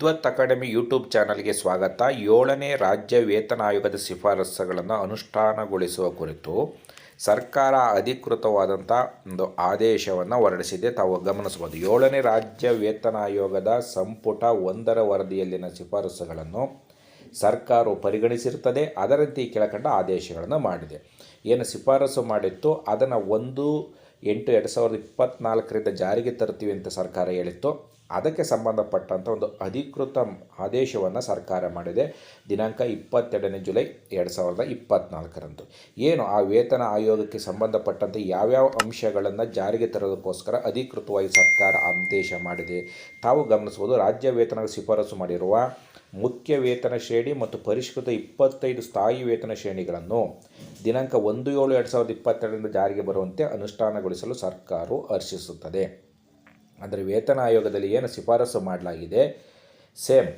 ವಿದ್ವತ್ academy YouTube ಚಾನಲ್ಗೆ ಸ್ವಾಗತ. ಏಳನೇ ರಾಜ್ಯ ವೇತನ ಆಯೋಗದ ಶಿಫಾರಸುಗಳನ್ನು ಅನುಷ್ಠಾನಗೊಳಿಸುವ ಕುರಿತು ಸರ್ಕಾರ ಅಧಿಕೃತವಾದಂಥ ಒಂದು ಆದೇಶವನ್ನು ಹೊರಡಿಸಿದೆ. ತಾವು ಗಮನಿಸ್ಬೋದು ಏಳನೇ ರಾಜ್ಯ ವೇತನ ಆಯೋಗದ ಸಂಪುಟ ಒಂದರ ವರದಿಯಲ್ಲಿನ ಶಿಫಾರಸುಗಳನ್ನು ಸರ್ಕಾರವು ಪರಿಗಣಿಸಿರುತ್ತದೆ. ಅದರಂತೆ ಕೆಳಕಂಡ ಆದೇಶಗಳನ್ನು ಮಾಡಿದೆ. ಏನು ಶಿಫಾರಸು ಮಾಡಿತ್ತು, ಅದನ್ನು ಒಂದು ಎಂಟು ಎರಡು ಸಾವಿರದ ಇಪ್ಪತ್ತ್ನಾಲ್ಕರಿಂದ ಜಾರಿಗೆ ತರ್ತೀವಿ ಅಂತ ಸರ್ಕಾರ ಹೇಳಿತ್ತು. ಅದಕ್ಕೆ ಸಂಬಂಧಪಟ್ಟಂಥ ಒಂದು ಅಧಿಕೃತ ಆದೇಶವನ್ನು ಸರ್ಕಾರ ಮಾಡಿದೆ. ದಿನಾಂಕ ಇಪ್ಪತ್ತೆರಡನೇ ಜುಲೈ ಎರಡು ಸಾವಿರದ ಇಪ್ಪತ್ತ್ನಾಲ್ಕರಂದು ಏನು ಆ ವೇತನ ಆಯೋಗಕ್ಕೆ ಸಂಬಂಧಪಟ್ಟಂತೆ ಯಾವ್ಯಾವ ಅಂಶಗಳನ್ನು ಜಾರಿಗೆ ತರೋದಕ್ಕೋಸ್ಕರ ಅಧಿಕೃತವಾಗಿ ಸರ್ಕಾರ ಆದೇಶ ಮಾಡಿದೆ. ತಾವು ಗಮನಿಸ್ಬೋದು ರಾಜ್ಯ ವೇತನ ಶಿಫಾರಸು ಮಾಡಿರುವ ಮುಖ್ಯ ವೇತನ ಶ್ರೇಣಿ ಮತ್ತು ಪರಿಷ್ಕೃತ ಇಪ್ಪತ್ತೈದು ಸ್ಥಾಯಿ ವೇತನ ಶ್ರೇಣಿಗಳನ್ನು ದಿನಾಂಕ ಒಂದು ಏಳು ಎರಡು ಸಾವಿರದ ಇಪ್ಪತ್ತೆರಡರಿಂದ ಜಾರಿಗೆ ಬರುವಂತೆ ಅನುಷ್ಠಾನಗೊಳಿಸಲು ಸರ್ಕಾರವು ಹರ್ಷಿಸುತ್ತದೆ ಅಂದರೆ ವೇತನ ಆಯೋಗದಲ್ಲಿ ಏನು ಶಿಫಾರಸು ಮಾಡಲಾಗಿದೆ? ಸೇಮ್.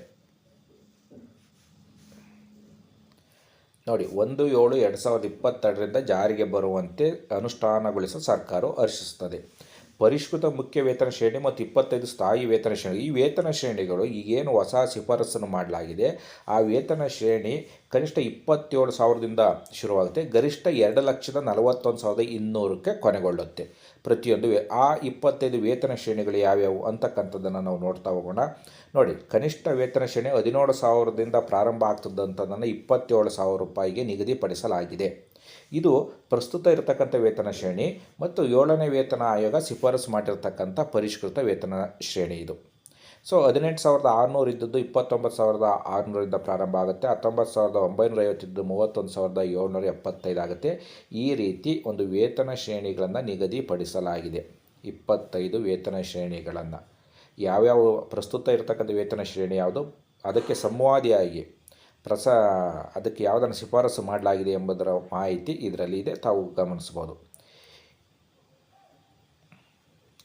ನೋಡಿ, ಒಂದು ಏಳು ಎರಡು ಸಾವಿರದ ಇಪ್ಪತ್ತೆರಡರಿಂದ ಜಾರಿಗೆ ಬರುವಂತೆ ಅನುಷ್ಠಾನಗೊಳಿಸಲು ಸರ್ಕಾರವು ಹರ್ಷಿಸುತ್ತದೆ. ಪರಿಷ್ಕೃತ ಮುಖ್ಯ ವೇತನ ಶ್ರೇಣಿ ಮತ್ತು ಇಪ್ಪತ್ತೈದು ಸ್ಥಾಯಿ ವೇತನ ಶ್ರೇಣಿ. ಈ ವೇತನ ಶ್ರೇಣಿಗಳು ಈಗೇನು ಹೊಸ ಶಿಫಾರಸನ್ನು ಮಾಡಲಾಗಿದೆ? ಆ ವೇತನ ಶ್ರೇಣಿ ಕನಿಷ್ಠ ಇಪ್ಪತ್ತೇಳು ಸಾವಿರದಿಂದ ಶುರುವಾಗುತ್ತೆ. ಗರಿಷ್ಠ ಎರಡು ಲಕ್ಷದ ನಲವತ್ತೊಂದು ಸಾವಿರದ ಇನ್ನೂರಕ್ಕೆ ಕೊನೆಗೊಳ್ಳುತ್ತೆ. ಪ್ರತಿಯೊಂದು ಆ ಇಪ್ಪತ್ತೈದು ವೇತನ ಶ್ರೇಣಿಗಳು ಯಾವ್ಯಾವು ಅಂತಕ್ಕಂಥದ್ದನ್ನು ನಾವು ನೋಡ್ತಾ ಹೋಗೋಣ. ನೋಡಿ, ಕನಿಷ್ಠ ವೇತನ ಶ್ರೇಣಿ ಹದಿನೇಳು ಸಾವಿರದಿಂದ ಪ್ರಾರಂಭ ಆಗ್ತದಂಥದ್ದನ್ನು ಇಪ್ಪತ್ತೇಳು ಸಾವಿರ ರೂಪಾಯಿಗೆ ನಿಗದಿಪಡಿಸಲಾಗಿದೆ. ಇದು ಪ್ರಸ್ತುತ ಇರತಕ್ಕಂಥ ವೇತನ ಶ್ರೇಣಿ ಮತ್ತು ಏಳನೇ ವೇತನ ಆಯೋಗ ಶಿಫಾರಸು ಮಾಡಿರ್ತಕ್ಕಂಥ ಪರಿಷ್ಕೃತ ವೇತನ ಶ್ರೇಣಿ ಇದು. ಸೊ ಹದಿನೆಂಟು ಸಾವಿರದ ಆರುನೂರು ಇದ್ದದ್ದು ಇಪ್ಪತ್ತೊಂಬತ್ತು ಸಾವಿರದ ಆರುನೂರಿಂದ ಪ್ರಾರಂಭ ಆಗುತ್ತೆ. ಹತ್ತೊಂಬತ್ತು ಸಾವಿರದ ಒಂಬೈನೂರ ಐವತ್ತಿದ್ದು ಮೂವತ್ತೊಂದು ಸಾವಿರದ ಏಳ್ನೂರ ಎಪ್ಪತ್ತೈದು ಆಗುತ್ತೆ. ಈ ರೀತಿ ಒಂದು ವೇತನ ಶ್ರೇಣಿಗಳನ್ನು ನಿಗದಿಪಡಿಸಲಾಗಿದೆ. ಇಪ್ಪತ್ತೈದು ವೇತನ ಶ್ರೇಣಿಗಳನ್ನು. ಯಾವ್ಯಾವ ಪ್ರಸ್ತುತ ಇರತಕ್ಕಂಥ ವೇತನ ಶ್ರೇಣಿ ಯಾವುದು? ಅದಕ್ಕೆ ಸಂವಾದಿಯಾಗಿ ಪ್ರಸ, ಅದಕ್ಕೆ ಯಾವುದನ್ನು ಶಿಫಾರಸು ಮಾಡಲಾಗಿದೆ ಎಂಬುದರ ಮಾಹಿತಿ ಇದರಲ್ಲಿ ಇದೆ. ತಾವು ಗಮನಿಸ್ಬೋದು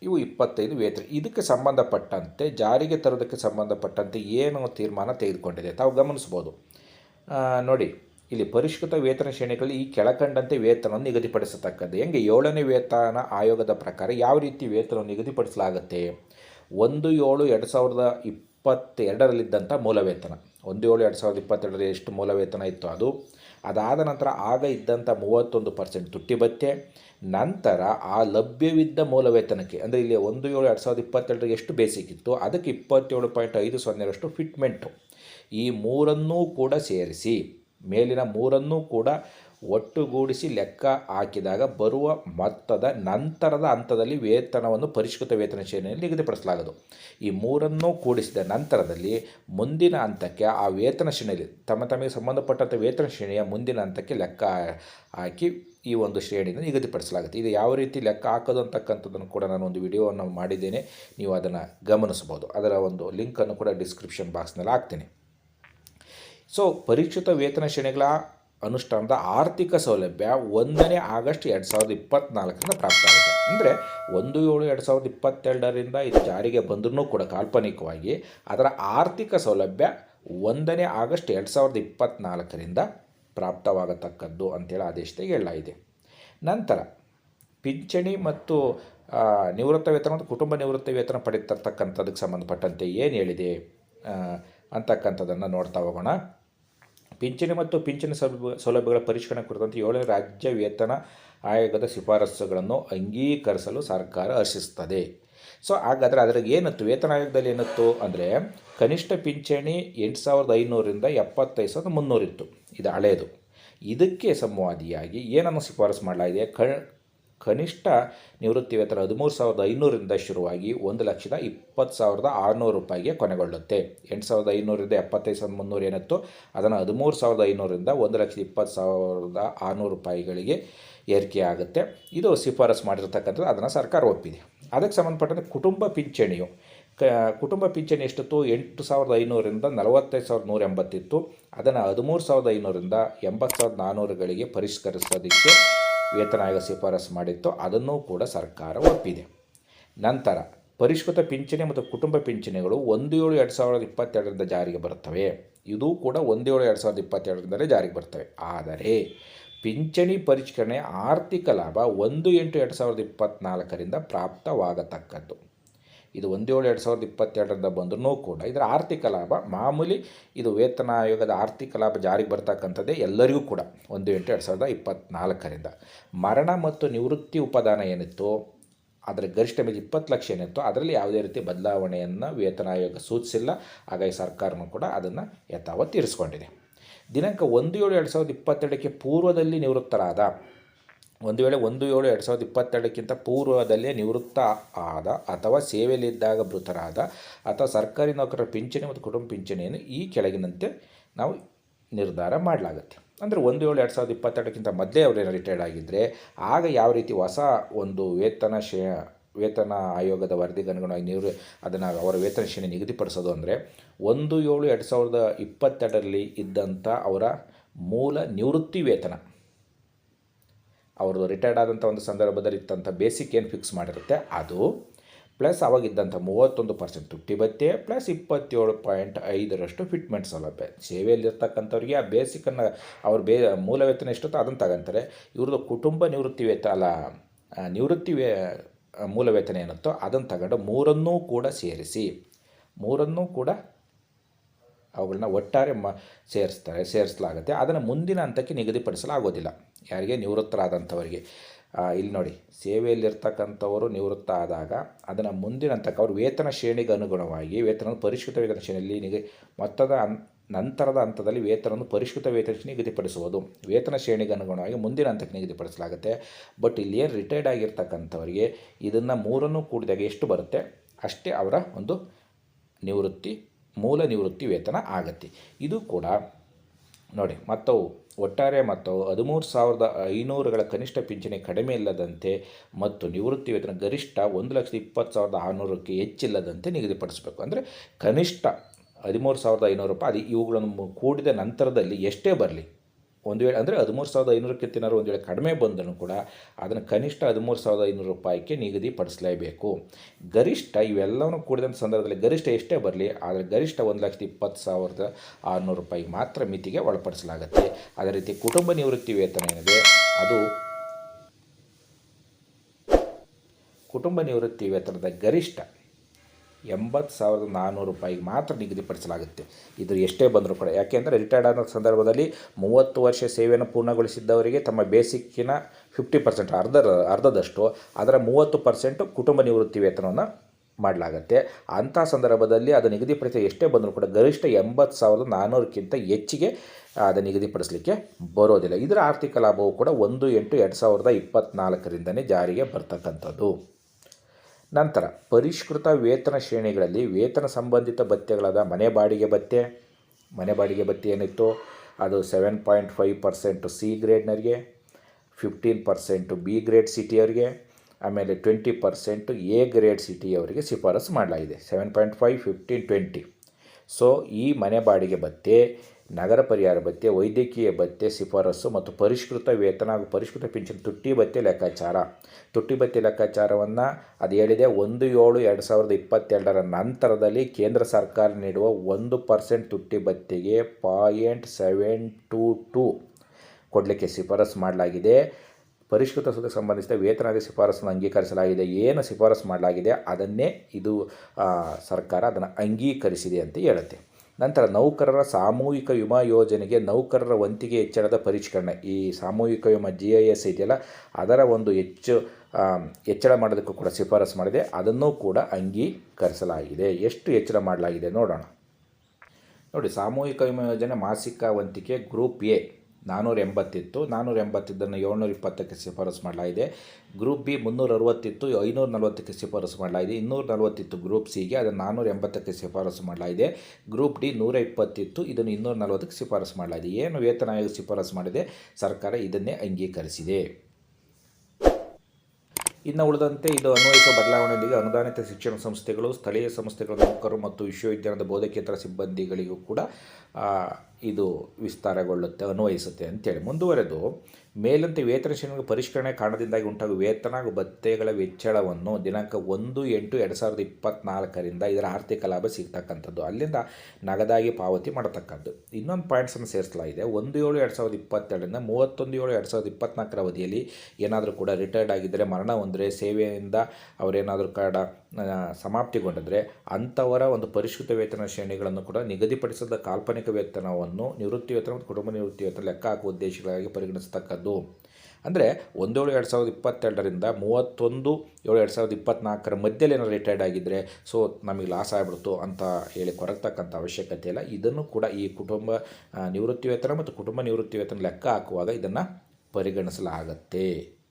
ಇವು ಇಪ್ಪತ್ತೈದು ವೇತನ ಇದಕ್ಕೆ ಸಂಬಂಧಪಟ್ಟಂತೆ, ಜಾರಿಗೆ ತರೋದಕ್ಕೆ ಸಂಬಂಧಪಟ್ಟಂತೆ ಏನು ತೀರ್ಮಾನ ತೆಗೆದುಕೊಂಡಿದೆ? ತಾವು ಗಮನಿಸ್ಬೋದು ನೋಡಿ, ಇಲ್ಲಿ ಪರಿಷ್ಕೃತ ವೇತನ ಶ್ರೇಣಿಗಳಲ್ಲಿ ಈ ಕೆಳಕಂಡಂತೆ ವೇತನವನ್ನು ನಿಗದಿಪಡಿಸತಕ್ಕದ್ದು. ಹೆಂಗೆ? ಏಳನೇ ವೇತನ ಆಯೋಗದ ಪ್ರಕಾರ ಯಾವ ರೀತಿ ವೇತನವನ್ನು ನಿಗದಿಪಡಿಸಲಾಗುತ್ತೆ? ಒಂದು ಏಳು ಎರಡು ಸಾವಿರದ ಇಪ್ಪತ್ತೆರಡರಲ್ಲಿದ್ದಂಥ ಮೂಲ ವೇತನ. ಒಂದು ಏಳು ಎರಡು ಸಾವಿರದ ಇಪ್ಪತ್ತೆರಡರಲ್ಲಿ ಎಷ್ಟು ಮೂಲ ವೇತನ ಇತ್ತು ಅದು. ಅದಾದ ನಂತರ ಆಗ ಇದ್ದಂಥ ಮೂವತ್ತೊಂದು ಪರ್ಸೆಂಟ್ ತುಟ್ಟಿ ಭತ್ಯೆ ನಂತರ ಆ ಲಭ್ಯವಿದ್ದ ಮೂಲ ವೇತನಕ್ಕೆ ಅಂದರೆ ಇಲ್ಲಿ ಒಂದು ಏಳು ಎರಡು ಸಾವಿರದ ಇಪ್ಪತ್ತೆರಡರಿಗೆ ಎಷ್ಟು ಬೇಸಿಕ್ ಇತ್ತು, ಅದಕ್ಕೆ ಇಪ್ಪತ್ತೇಳು ಪಾಯಿಂಟ್ ಐದು ಸೊನ್ನೆರಷ್ಟು ಫಿಟ್ಮೆಂಟು. ಈ ಮೂರನ್ನೂ ಕೂಡ ಸೇರಿಸಿ, ಮೇಲಿನ ಮೂರನ್ನೂ ಕೂಡ ಒಟ್ಟುಗೂಡಿಸಿ ಲೆಕ್ಕ ಹಾಕಿದಾಗ ಬರುವ ಮೊತ್ತದ ನಂತರದ ಹಂತದಲ್ಲಿ ವೇತನವನ್ನು ಪರಿಷ್ಕೃತ ವೇತನ ಶ್ರೇಣಿಯಲ್ಲಿ ನಿಗದಿಪಡಿಸಲಾಗದು. ಈ ಮೂರನ್ನು ಕೂಡಿಸಿದ ನಂತರದಲ್ಲಿ ಮುಂದಿನ ಹಂತಕ್ಕೆ ಆ ವೇತನ ಶ್ರೇಣಿಯಲ್ಲಿ ತಮ್ಮ ತಮಗೆ ಸಂಬಂಧಪಟ್ಟಂಥ ವೇತನ ಶ್ರೇಣಿಯ ಮುಂದಿನ ಹಂತಕ್ಕೆ ಲೆಕ್ಕ ಹಾಕಿ ಈ ಒಂದು ಶ್ರೇಣಿಯನ್ನು ನಿಗದಿಪಡಿಸಲಾಗುತ್ತೆ. ಇದು ಯಾವ ರೀತಿ ಲೆಕ್ಕ ಹಾಕೋದು ಅಂತಕ್ಕಂಥದ್ದನ್ನು ಕೂಡ ನಾನು ಒಂದು ವಿಡಿಯೋವನ್ನು ಮಾಡಿದ್ದೇನೆ. ನೀವು ಅದನ್ನು ಗಮನಿಸಬಹುದು. ಅದರ ಒಂದು ಲಿಂಕನ್ನು ಕೂಡ ಡಿಸ್ಕ್ರಿಪ್ಷನ್ ಬಾಕ್ಸ್ನಲ್ಲಿ ಹಾಕ್ತೀನಿ. ಸೊ, ಪರಿಷ್ಕೃತ ವೇತನ ಶ್ರೇಣಿಗಳ ಅನುಷ್ಠಾನದ ಆರ್ಥಿಕ ಸೌಲಭ್ಯ ಒಂದನೇ ಆಗಸ್ಟ್ ಎರಡು ಸಾವಿರದ ಇಪ್ಪತ್ತ್ನಾಲ್ಕರಿಂದ ಪ್ರಾಪ್ತ ಆಗುತ್ತೆ. ಅಂದರೆ ಒಂದು ಏಳು ಎರಡು ಸಾವಿರದ ಇಪ್ಪತ್ತೆರಡರಿಂದ ಇದು ಜಾರಿಗೆ ಬಂದರೂ ಕೂಡ ಕಾಲ್ಪನಿಕವಾಗಿ ಅದರ ಆರ್ಥಿಕ ಸೌಲಭ್ಯ ಒಂದನೇ ಆಗಸ್ಟ್ ಎರಡು ಸಾವಿರದ ಇಪ್ಪತ್ತ್ನಾಲ್ಕರಿಂದ ಪ್ರಾಪ್ತವಾಗತಕ್ಕದ್ದು ಅಂತೇಳಿ ಆದೇಶದಾಗ ಹೇಳಲಾಗಿದೆ. ನಂತರ ಪಿಂಚಣಿ ಮತ್ತು ನಿವೃತ್ತ ವೇತನ ಮತ್ತು ಕುಟುಂಬ ನಿವೃತ್ತ ವೇತನ ಪಡೀತಕ್ಕಂಥದ್ದಕ್ಕೆ ಸಂಬಂಧಪಟ್ಟಂತೆ ಏನು ಹೇಳಿದೆ? ಅಂತಕ್ಕಂಥದ್ದನ್ನು ನೋಡ್ತಾ ಹೋಗೋಣ. ಪಿಂಚಣಿ ಮತ್ತು ಪಿಂಚಣಿ ಸೌಲಭ್ಯ ಸೌಲಭ್ಯಗಳ ಪರಿಷ್ಕರಣೆ ಕುರಿತಂತೆ ಏಳನೇ ರಾಜ್ಯ ವೇತನ ಆಯೋಗದ ಶಿಫಾರಸುಗಳನ್ನು ಅಂಗೀಕರಿಸಲು ಸರ್ಕಾರ ಹರ್ಷಿಸುತ್ತದೆ ಸೊ ಹಾಗಾದರೆ ಅದ್ರಾಗ ಏನಿತ್ತು? ವೇತನ ಆಯೋಗದಲ್ಲಿ ಏನಿತ್ತು ಅಂದರೆ ಕನಿಷ್ಠ ಪಿಂಚಣಿ ಎಂಟು ಸಾವಿರದ ಐನೂರರಿಂದ ಎಪ್ಪತ್ತೈದು ಸಾವಿರದ ಮುನ್ನೂರಿತ್ತು. ಇದು ಹಳೆಯದು ಇದಕ್ಕೆ ಸಂವಾದಿಯಾಗಿ ಏನನ್ನು ಶಿಫಾರಸು ಮಾಡಲಾಗಿದೆ? ಕ ಕನಿಷ್ಠ ನಿವೃತ್ತಿ ವೇತನ ಹದಿಮೂರು ಸಾವಿರದ ಐನೂರಿಂದ ಶುರುವಾಗಿ ಒಂದು ಲಕ್ಷದ ಇಪ್ಪತ್ತು ಸಾವಿರದ ಆರುನೂರು ರೂಪಾಯಿಗೆ ಕೊನೆಗೊಳ್ಳುತ್ತೆ. ಎಂಟು ಸಾವಿರದ ಐನೂರಿಂದ ಎಪ್ಪತ್ತೈದು ಸಾವಿರದ ಮುನ್ನೂರು ಏನಿತ್ತು, ಅದನ್ನು ಹದಿಮೂರು ಸಾವಿರದ ಐನೂರಿಂದ ಒಂದು ಲಕ್ಷದ ಇಪ್ಪತ್ತು ಸಾವಿರದ ಆರುನೂರು ರೂಪಾಯಿಗಳಿಗೆ ಏರಿಕೆ ಆಗುತ್ತೆ ಇದು ಶಿಫಾರಸು ಮಾಡಿರ್ತಕ್ಕಂಥದ್ದು, ಅದನ್ನು ಸರ್ಕಾರ ಒಪ್ಪಿದೆ. ಅದಕ್ಕೆ ಸಂಬಂಧಪಟ್ಟಂತೆ ಕುಟುಂಬ ಪಿಂಚಣಿಯು, ಕ, ಕುಟುಂಬ ಪಿಂಚಣಿ ಎಷ್ಟಿತ್ತು? ಎಂಟು ಸಾವಿರದ ಐನೂರಿಂದ ನಲವತ್ತೈದು ಸಾವಿರದ ನೂರ ಎಂಬತ್ತಿತ್ತು. ಅದನ್ನು ಹದಿಮೂರು ಸಾವಿರದ ಐನೂರಿಂದ ಎಂಬತ್ತು ಸಾವಿರದ ನಾನ್ನೂರುಗಳಿಗೆ ಪರಿಷ್ಕರಿಸೋದಕ್ಕೆ ವೇತನ ಆಯೋಗ ಶಿಫಾರಸು ಮಾಡಿತ್ತು ಅದನ್ನು ಕೂಡ ಸರ್ಕಾರ ಒಪ್ಪಿದೆ. ನಂತರ ಪರಿಷ್ಕೃತ ಪಿಂಚಣಿ ಮತ್ತು ಕುಟುಂಬ ಪಿಂಚಣಿಗಳು ಒಂದು ಏಳು ಎರಡು ಸಾವಿರದ ಇಪ್ಪತ್ತೆರಡರಿಂದ ಜಾರಿಗೆ ಬರುತ್ತವೆ. ಇದು ಕೂಡ ಒಂದು ಏಳು ಎರಡು ಸಾವಿರದ ಇಪ್ಪತ್ತೆರಡರಿಂದಲೇ ಜಾರಿಗೆ ಬರ್ತವೆ. ಆದರೆ ಪಿಂಚಣಿ ಪರಿಷ್ಕರಣೆ ಆರ್ಥಿಕ ಲಾಭ ಒಂದು ಎಂಟು ಎರಡು ಸಾವಿರದ ಇಪ್ಪತ್ತ್ನಾಲ್ಕರಿಂದ ಪ್ರಾಪ್ತವಾಗತಕ್ಕದ್ದು. ಇದು ಒಂದೇಳು ಎರಡು ಸಾವಿರದ ಇಪ್ಪತ್ತೆರಡರಿಂದ ಬಂದರೂ ಕೂಡ. ಇದರ ಆರ್ಥಿಕ ಲಾಭ, ಮಾಮೂಲಿ ಇದು ವೇತನ ಆಯೋಗದ ಆರ್ಥಿಕ ಲಾಭ ಜಾರಿಗೆ ಬರ್ತಕ್ಕಂಥದ್ದೇ ಎಲ್ಲರಿಗೂ ಕೂಡ ಒಂದು ಎಂಟು ಎರಡು ಸಾವಿರದ ಇಪ್ಪತ್ತ್ನಾಲ್ಕರಿಂದ ಮರಣ ಮತ್ತು ನಿವೃತ್ತಿ ಉಪದಾನ ಏನಿತ್ತು ಅದರ ಗರಿಷ್ಠ ಮೇಲೆ ಇಪ್ಪತ್ತು ಲಕ್ಷ ಏನಿತ್ತು, ಅದರಲ್ಲಿ ಯಾವುದೇ ರೀತಿ ಬದಲಾವಣೆಯನ್ನು ವೇತನ ಆಯೋಗ ಸೂಚಿಸಿಲ್ಲ. ಹಾಗಾಗಿ ಸರ್ಕಾರನೂ ಕೂಡ ಅದನ್ನು ಯಥಾವತ್ ತೀರಿಸ್ಕೊಂಡಿದೆ. ದಿನಾಂಕ ಒಂದು ಏಳು ಎರಡು ಸಾವಿರದ ಇಪ್ಪತ್ತೆರಡಕ್ಕೆ ಪೂರ್ವದಲ್ಲಿ ನಿವೃತ್ತರಾದ ಒಂದು ವೇಳೆ ಒಂದು ಏಳು ಎರಡು ಸಾವಿರದ ಇಪ್ಪತ್ತೆರಡಕ್ಕಿಂತ ಪೂರ್ವದಲ್ಲೇ ನಿವೃತ್ತ ಆದ ಅಥವಾ ಸೇವೆಯಲ್ಲಿದ್ದಾಗ ಮೃತರಾದ ಅಥವಾ ಸರ್ಕಾರಿ ನೌಕರರ ಪಿಂಚಣಿ ಮತ್ತು ಕುಟುಂಬ ಪಿಂಚಣಿಯನ್ನು ಈ ಕೆಳಗಿನಂತೆ ನಾವು ನಿರ್ಧಾರ ಮಾಡಲಾಗುತ್ತೆ. ಅಂದರೆ ಒಂದು ಏಳು ಎರಡು ಸಾವಿರದ ಇಪ್ಪತ್ತೆರಡಕ್ಕಿಂತ ಮೊದಲೇ ಅವರೇನು ರಿಟೈರ್ಡ್ ಆಗಿದ್ದರೆ ಆಗ ಯಾವ ರೀತಿ ಹೊಸ ಒಂದು ವೇತನ ಶೇ, ವೇತನ ಆಯೋಗದ ವರದಿಗೆ ಅನುಗುಣವಾಗಿ ನೀವು ಅದನ್ನು ಅವರ ವೇತನ ಶ್ರೇಣಿ ನಿಗದಿಪಡಿಸೋದು ಅಂದರೆ ಒಂದು ಏಳು ಎರಡು ಸಾವಿರದ ಇಪ್ಪತ್ತೆರಡರಲ್ಲಿ ಇದ್ದಂಥ ಅವರ ಮೂಲ ನಿವೃತ್ತಿ ವೇತನ. ಅವ್ರದ್ದು ರಿಟೈರ್ಡ್ ಆದಂಥ ಒಂದು ಸಂದರ್ಭದಲ್ಲಿ ಇತ್ತಂಥ ಬೇಸಿಕ್ ಏನು ಫಿಕ್ಸ್ ಮಾಡಿರುತ್ತೆ, ಅದು ಪ್ಲಸ್ ಅವಾಗಿದ್ದಂಥ ಮೂವತ್ತೊಂದು ಪರ್ಸೆಂಟ್ ತುಟ್ಟಿ ಭತ್ಯೆ ಪ್ಲಸ್ ಇಪ್ಪತ್ತೇಳು ಪಾಯಿಂಟ್ ಐದರಷ್ಟು ಫಿಟ್ಮೆಂಟ್ ಸೌಲಭ್ಯ. ಸೇವೆಯಲ್ಲಿರ್ತಕ್ಕಂಥವ್ರಿಗೆ ಆ ಬೇಸಿಕನ್ನು ಅವ್ರ ಬೇ, ಮೂಲ ವೇತನ ಎಷ್ಟೊತ್ತೋ ಅದನ್ನು ತಗೊಂತಾರೆ. ಇವ್ರದ್ದು ಕುಟುಂಬ ನಿವೃತ್ತಿ ವೇತ, ಅಲ್ಲ ನಿವೃತ್ತಿ ವೇ ಮೂಲ ವೇತನ ಏನುತ್ತೋ ಅದನ್ನು ತಗೊಂಡು ಮೂರನ್ನೂ ಕೂಡ ಸೇರಿಸಿ, ಮೂರನ್ನೂ ಕೂಡ ಅವುಗಳನ್ನ ಒಟ್ಟಾರೆ ಮ, ಸೇರಿಸ್ತಾರೆ, ಸೇರಿಸಲಾಗುತ್ತೆ. ಅದನ್ನು ಮುಂದಿನ ಹಂತಕ್ಕೆ ನಿಗದಿಪಡಿಸಲಾಗೋದಿಲ್ಲ. ಯಾರಿಗೆ? ನಿವೃತ್ತರಾದಂಥವರಿಗೆ. ಇಲ್ಲಿ ನೋಡಿ, ಸೇವೆಯಲ್ಲಿರ್ತಕ್ಕಂಥವರು ನಿವೃತ್ತ ಆದಾಗ ಅದನ್ನು ಮುಂದಿನ ಹಂತಕ್ಕೆ ಅವರು ವೇತನ ಶ್ರೇಣಿಗೆ ಅನುಗುಣವಾಗಿ ವೇತನ ಪರಿಷ್ಕೃತ ವೇತನ ಶ್ರೇಣಿಯಲ್ಲಿ ನಿಗ ಮೊತ್ತದ ನಂತರದ ಹಂತದಲ್ಲಿ ವೇತನವನ್ನು ಪರಿಷ್ಕೃತ ವೇತನ ನಿಗದಿಪಡಿಸುವುದು. ವೇತನ ಶ್ರೇಣಿಗೆ ಅನುಗುಣವಾಗಿ ಮುಂದಿನ ಹಂತಕ್ಕೆ ನಿಗದಿಪಡಿಸಲಾಗುತ್ತೆ. ಬಟ್ ಇಲ್ಲಿ ಏನು ರಿಟೈರ್ಡ್ ಆಗಿರ್ತಕ್ಕಂಥವರಿಗೆ ಇದನ್ನು ಮೂರನ್ನು ಕೂಡಿದಾಗ ಎಷ್ಟು ಬರುತ್ತೆ? ಅಷ್ಟೇ ಅವರ ಒಂದು ನಿವೃತ್ತಿ ಮೂಲ ನಿವೃತ್ತಿ ವೇತನ ಆಗತ್ತೆ. ಇದು ಕೂಡ ನೋಡಿ ಮೊತ್ತವು ಒಟ್ಟಾರೆ ಮತ್ತು ಹದಿಮೂರು ಸಾವಿರದ ಐನೂರುಗಳ ಕನಿಷ್ಠ ಪಿಂಚಣಿ ಕಡಿಮೆ ಇಲ್ಲದಂತೆ ಮತ್ತು ನಿವೃತ್ತಿ ವೇತನ ಗರಿಷ್ಠ ಒಂದು ಲಕ್ಷದ ಇಪ್ಪತ್ತು ಸಾವಿರದ ಆರುನೂರಕ್ಕೆ ಹೆಚ್ಚಿಲ್ಲದಂತೆ ನಿಗದಿಪಡಿಸಬೇಕು. ಅಂದರೆ ಕನಿಷ್ಠ ಹದಿಮೂರು ಸಾವಿರದ ಐನೂರು ರೂಪಾಯಿ, ಅದು ಇವುಗಳನ್ನು ಕೂಡಿದ ನಂತರದಲ್ಲಿ ಎಷ್ಟೇ ಬರಲಿ ಒಂದು ವೇಳೆ ಅಂದರೆ ಹದಿಮೂರು ಸಾವಿರದ ಐನೂರಕ್ಕೆ ತಿನ್ನಾರು ಒಂದು ವೇಳೆ ಕಡಿಮೆ ಬಂದರೂ ಕೂಡ ಅದನ್ನು ಕನಿಷ್ಠ ಹದಿಮೂರು ಸಾವಿರದ ಐನೂರು ರೂಪಾಯಿಗೆ ನಿಗದಿಪಡಿಸಲೇಬೇಕು ಗರಿಷ್ಠ ಇವೆಲ್ಲವನ್ನು ಕೂಡಿದಂಥ ಸಂದರ್ಭದಲ್ಲಿ ಗರಿಷ್ಠ ಎಷ್ಟೇ ಬರಲಿ, ಆದರೆ ಗರಿಷ್ಠ ಒಂದು ಲಕ್ಷದ ಇಪ್ಪತ್ತು ಸಾವಿರದ ಆರುನೂರು ರೂಪಾಯಿಗೆ ಮಾತ್ರ ಮಿತಿಗೆ ಒಳಪಡಿಸಲಾಗುತ್ತೆ. ಅದೇ ರೀತಿ ಕುಟುಂಬ ನಿವೃತ್ತಿ ವೇತನ ಏನಿದೆ, ಅದು ಕುಟುಂಬ ನಿವೃತ್ತಿ ವೇತನದ ಗರಿಷ್ಠ ಎಂಬತ್ತು ಸಾವಿರದ ನಾನ್ನೂರು ರೂಪಾಯಿಗೆ ಮಾತ್ರ ನಿಗದಿಪಡಿಸಲಾಗುತ್ತೆ. ಇದು ಎಷ್ಟೇ ಬಂದರೂ ಕೂಡ. ಯಾಕೆಂದರೆ ರಿಟೈರ್ಡ್ ಆದ ಸಂದರ್ಭದಲ್ಲಿ ಮೂವತ್ತು ವರ್ಷ ಸೇವೆಯನ್ನು ಪೂರ್ಣಗೊಳಿಸಿದ್ದವರಿಗೆ ತಮ್ಮ ಬೇಸಿಕ್ಕಿನ ಫಿಫ್ಟಿ ಪರ್ಸೆಂಟ್ ಅರ್ಧ, ಅರ್ಧದಷ್ಟು, ಅದರ ಮೂವತ್ತು ಪರ್ಸೆಂಟು ಕುಟುಂಬ ನಿವೃತ್ತಿ ವೇತನವನ್ನು ಮಾಡಲಾಗುತ್ತೆ. ಅಂಥ ಸಂದರ್ಭದಲ್ಲಿ ಅದು ನಿಗದಿಪಡಿಸಿದ ಎಷ್ಟೇ ಬಂದರೂ ಕೂಡ ಗರಿಷ್ಠ ಎಂಬತ್ತು ಸಾವಿರದ ನಾನ್ನೂರಕ್ಕಿಂತ ಹೆಚ್ಚಿಗೆ ಅದು ನಿಗದಿಪಡಿಸಲಿಕ್ಕೆ ಬರೋದಿಲ್ಲ. ಇದರ ಆರ್ಥಿಕ ಲಾಭವು ಕೂಡ ಒಂದು ಎಂಟು ಎರಡು ಸಾವಿರದ ಇಪ್ಪತ್ತ್ನಾಲ್ಕರಿಂದನೇ ಜಾರಿಗೆ ಬರ್ತಕ್ಕಂಥದ್ದು. ನಂತರ, ಪರಿಷ್ಕೃತ ವೇತನ ಶ್ರೇಣಿಗಳಲ್ಲಿ ವೇತನ ಸಂಬಂಧಿತ ಭತ್ಯೆಗಳಾದ ಮನೆ ಬಾಡಿಗೆ ಭತ್ಯೆ, ಮನೆ ಬಾಡಿಗೆ ಭತ್ಯೆ ಏನಿತ್ತು, ಅದು seven point five percent C ಗ್ರೇಡ್ನವರಿಗೆ fifteen percent B grade ಸಿಟಿಯವರಿಗೆ ಆಮೇಲೆ ಟ್ವೆಂಟಿ ಪರ್ಸೆಂಟು ಎ ಗ್ರೇಡ್ ಸಿಟಿಯವರಿಗೆ ಶಿಫಾರಸು ಮಾಡಲಾಗಿದೆ. Seven point five fifteen twenty so ಈ ಮನೆ ಬಾಡಿಗೆ ಭತ್ಯೆ ನಗರ ಪರಿಹಾರ ಭತ್ಯೆ, ವೈದ್ಯಕೀಯ ಭತ್ಯೆ ಶಿಫಾರಸು ಮತ್ತು ಪರಿಷ್ಕೃತ ವೇತನ ಹಾಗೂ ಪರಿಷ್ಕೃತ ಪಿಂಚಣಿ ತುಟ್ಟಿ ಭತ್ಯೆ ಲೆಕ್ಕಾಚಾರ. ತುಟ್ಟಿ ಭತ್ಯೆ ಲೆಕ್ಕಾಚಾರವನ್ನು ಅದು ಹೇಳಿದೆ, ಒಂದು ಏಳು ಎರಡು ಸಾವಿರದ ಇಪ್ಪತ್ತೆರಡರ ನಂತರದಲ್ಲಿ ಕೇಂದ್ರ ಸರ್ಕಾರ ನೀಡುವ ಒಂದು ಪರ್ಸೆಂಟ್ ತುಟ್ಟಿ ಭತ್ಯೆಗೆ ಪಾಯಿಂಟ್ ಸೆವೆನ್ ಟೂ ಟೂ ಕೊಡಲಿಕ್ಕೆ ಶಿಫಾರಸು ಮಾಡಲಾಗಿದೆ. ಪರಿಷ್ಕೃತ ಸುದ್ದಿಗೆ ಸಂಬಂಧಿಸಿದ ವೇತನದ ಶಿಫಾರಸನ್ನು ಅಂಗೀಕರಿಸಲಾಗಿದೆ. ಏನು ಶಿಫಾರಸು ಮಾಡಲಾಗಿದೆ ಅದನ್ನೇ ಇದು ಸರ್ಕಾರ ಅದನ್ನು ಅಂಗೀಕರಿಸಿದೆ ಅಂತ ಹೇಳುತ್ತೆ. ನಂತರ ನೌಕರರ ಸಾಮೂಹಿಕ ವಿಮಾ ಯೋಜನೆಗೆ ನೌಕರರ ವಂತಿಗೆ ಹೆಚ್ಚಳದ ಪರಿಷ್ಕರಣೆ. ಈ ಸಾಮೂಹಿಕ ವಿಮಾ ಜಿ ಐ ಎಸ್ ಇದೆಯಲ್ಲ, ಅದರ ಒಂದು ಹೆಚ್ಚು ಹೆಚ್ಚಳ ಮಾಡೋದಕ್ಕೂ ಕೂಡ ಶಿಫಾರಸು ಮಾಡಿದೆ. ಅದನ್ನು ಕೂಡ ಅಂಗೀಕರಿಸಲಾಗಿದೆ. ಎಷ್ಟು ಹೆಚ್ಚಳ ಮಾಡಲಾಗಿದೆ ನೋಡೋಣ. ನೋಡಿ, ಸಾಮೂಹಿಕ ವಿಮಾ ಯೋಜನೆ ಮಾಸಿಕ ವಂತಿಕೆ ಗ್ರೂಪ್ ಎ. ನಾನ್ನೂರ ಎಂಬತ್ತಿತ್ತು ನಾನ್ನೂರ ಎಂಬತ್ತಿದ್ದನ್ನು ಏಳ್ನೂರ ಇಪ್ಪತ್ತಕ್ಕೆ ಶಿಫಾರಸು ಮಾಡಲಾಗಿದೆ. ಗ್ರೂಪ್ ಬಿ ಮುನ್ನೂರ ಅರವತ್ತಿತ್ತು ಐನೂರ ನಲವತ್ತಕ್ಕೆ ಶಿಫಾರಸು ಮಾಡಲಾಗಿದೆ. ಇನ್ನೂರ ನಲವತ್ತಿತ್ತು ಗ್ರೂಪ್ ಸಿಗೆ ಅದನ್ನು ನಾನ್ನೂರ ಎಂಬತ್ತಕ್ಕೆ ಶಿಫಾರಸು ಮಾಡಲಾಗಿದೆ. ಗ್ರೂಪ್ ಡಿ ನೂರ ಇಪ್ಪತ್ತಿತ್ತು ಇದನ್ನು ಇನ್ನೂರ ನಲವತ್ತಕ್ಕೆ ಶಿಫಾರಸು ಮಾಡಲಾಗಿದೆ. ಏನು ವೇತನ ಆಯೋಗ ಶಿಫಾರಸು ಮಾಡಿದೆ? ಸರ್ಕಾರ ಇದನ್ನೇ ಅಂಗೀಕರಿಸಿದೆ. ಇನ್ನು ಉಳಿದಂತೆ ಇದು ಅನ್ವಯಿಸುವ ಬದಲಾವಣೆಯೊಂದಿಗೆ ಅನುದಾನಿತ ಶಿಕ್ಷಣ ಸಂಸ್ಥೆಗಳು, ಸ್ಥಳೀಯ ಸಂಸ್ಥೆಗಳ ನೌಕರರು ಮತ್ತು ವಿಶ್ವವಿದ್ಯಾಲಯದ ಬೋಧಕೇತರ ಸಿಬ್ಬಂದಿಗಳಿಗೂ ಕೂಡ ಇದು ವಿಸ್ತಾರಗೊಳ್ಳುತ್ತೆ, ಅನ್ವಯಿಸುತ್ತೆ ಅಂತೇಳಿ ಮುಂದುವರೆದು ಮೇಲಂತೆ ವೇತನ ಶ್ರೇಣಿಗಳ ಪರಿಷ್ಕರಣೆ ಕಾರಣದಿಂದಾಗಿ ಉಂಟಾಗುವ ವೇತನ ಹಾಗೂ ಭತ್ತೆಗಳ ವೆಚ್ಚಳವನ್ನು ದಿನಾಂಕ ಒಂದು ಎಂಟು ಎರಡು ಸಾವಿರದ ಇಪ್ಪತ್ತ್ನಾಲ್ಕರಿಂದ ಇದರ ಆರ್ಥಿಕ ಲಾಭ ಸಿಗ್ತಕ್ಕಂಥದ್ದು. ಅಲ್ಲಿಂದ ನಗದಾಗಿ ಪಾವತಿ ಮಾಡತಕ್ಕದ್ದು ಇನ್ನೊಂದು ಪಾಯಿಂಟ್ಸನ್ನು ಸೇರಿಸಲಾಗಿದೆ. ಒಂದು ಏಳು ಎರಡು ಸಾವಿರದ ಇಪ್ಪತ್ತೆರಡರಿಂದ ಮೂವತ್ತೊಂದು ಏಳು ಎರಡು ಸಾವಿರದ ಇಪ್ಪತ್ತ್ನಾಲ್ಕರ ಅವಧಿಯಲ್ಲಿ ಏನಾದರೂ ಕೂಡ ರಿಟೈರ್ಡ್ ಆಗಿದ್ದರೆ, ಮರಣ ಹೊಂದರೆ, ಸೇವೆಯಿಂದ ಅವರೇನಾದರೂ ಕಾರಣ ಸಮಾಪ್ತಿಗೊಂಡಿದ್ರೆ ಅಂಥವರ ಒಂದು ಪರಿಷ್ಕೃತ ವೇತನ ಶ್ರೇಣಿಗಳನ್ನು ಕೂಡ ನಿಗದಿಪಡಿಸಿದ ಕಾಲ್ಪನಿಕ ವೇತನವನ್ನು ನಿವೃತ್ತಿ ವೇತನ ಮತ್ತು ಕುಟುಂಬ ನಿವೃತ್ತಿ ವೇತನ ಲೆಕ್ಕ ಹಾಕುವ ಉದ್ದೇಶಗಳಾಗಿ ಪರಿಗಣಿಸತಕ್ಕದ್ದು ಅಂದರೆ ಒಂದೇಳು ಎರಡು ಸಾವಿರದ ಇಪ್ಪತ್ತೆರಡರಿಂದ ಮೂವತ್ತೊಂದು, ಏಳು ಎರಡು ಸಾವಿರದ ಇಪ್ಪತ್ತ್ನಾಲ್ಕರ ಮಧ್ಯದಲ್ಲಿ ಏನಾದ್ರು ರಿಟೈರ್ಡ್ ಆಗಿದ್ದರೆ ಸೊ ನಮಗೆ ಲಾಸ್ ಆಗಿಬಿಡ್ತು ಅಂತ ಹೇಳಿ ಕೊರಗ್ತಕ್ಕಂಥ ಅವಶ್ಯಕತೆ ಇಲ್ಲ. ಇದನ್ನು ಕೂಡ ಈ ಕುಟುಂಬ ನಿವೃತ್ತಿ ವೇತನ ಮತ್ತು ಕುಟುಂಬ ನಿವೃತ್ತಿ ವೇತನ ಲೆಕ್ಕ ಹಾಕುವಾಗ ಇದನ್ನು ಪರಿಗಣಿಸಲಾಗತ್ತೆ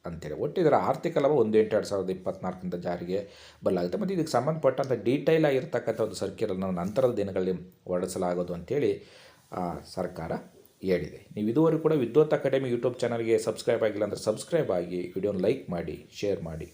ಅಂತೇಳಿ. ಒಟ್ಟು ಇದರ ಆರ್ಥಿಕ ಲಾಭ ಒಂದು ಎಂಟು ಎರಡು ಸಾವಿರದ ಇಪ್ಪತ್ನಾಲ್ಕರಿಂದ ಜಾರಿಗೆ ಬರಲಾಗುತ್ತೆ. ಮತ್ತು ಇದಕ್ಕೆ ಸಂಬಂಧಪಟ್ಟಂಥ ಡೀಟೈಲ್ ಆಗಿರ್ತಕ್ಕಂಥ ಒಂದು ಸರ್ಕ್ಯುಲರ್ನ ನಂತರದ ದಿನಗಳಲ್ಲಿ ಹೊರಡಿಸಲಾಗೋದು ಅಂಥೇಳಿ ಸರ್ಕಾರ ಹೇಳಿದೆ. ನೀವು ಇದುವರೆಗೂ ಕೂಡ ವಿದ್ವತ್ ಅಕಾಡೆಮಿ ಯೂಟ್ಯೂಬ್ ಚಾನಲ್ಗೆ ಸಬ್ಸ್ಕ್ರೈಬ್ ಆಗಿಲ್ಲ ಅಂದರೆ ಸಬ್ಸ್ಕ್ರೈಬ್ ಆಗಿ ವಿಡಿಯೋನ ಲೈಕ್ ಮಾಡಿ, ಶೇರ್ ಮಾಡಿ.